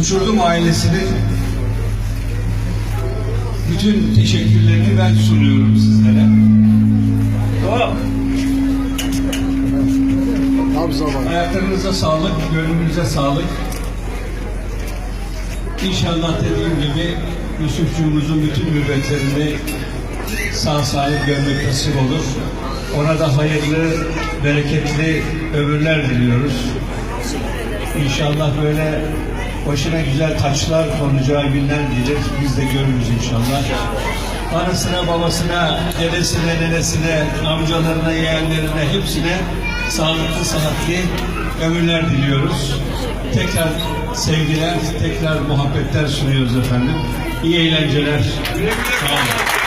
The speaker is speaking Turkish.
Uçurdum ailesinin bütün teşekkürlerini ben sunuyorum sizlere. Tam zaman. Ayaklarınıza sağlık, gönlünüze sağlık. İnşallah dediğim gibi Yusufcuğumuzun bütün mürvetlerini sağ salim görmek nasip olur. Ona da hayırlı, bereketli ömürler diliyoruz. İnşallah böyle başına güzel taçlar konacağı günler gelir. Biz de görürüz inşallah. Anasına, babasına, dedesine, nenesine, amcalarına, yeğenlerine hepsine sağlıklı, sıhhatli ömürler diliyoruz. Tekrar sevgiler, tekrar muhabbetler sunuyoruz efendim. İyi eğlenceler. Sağ olun.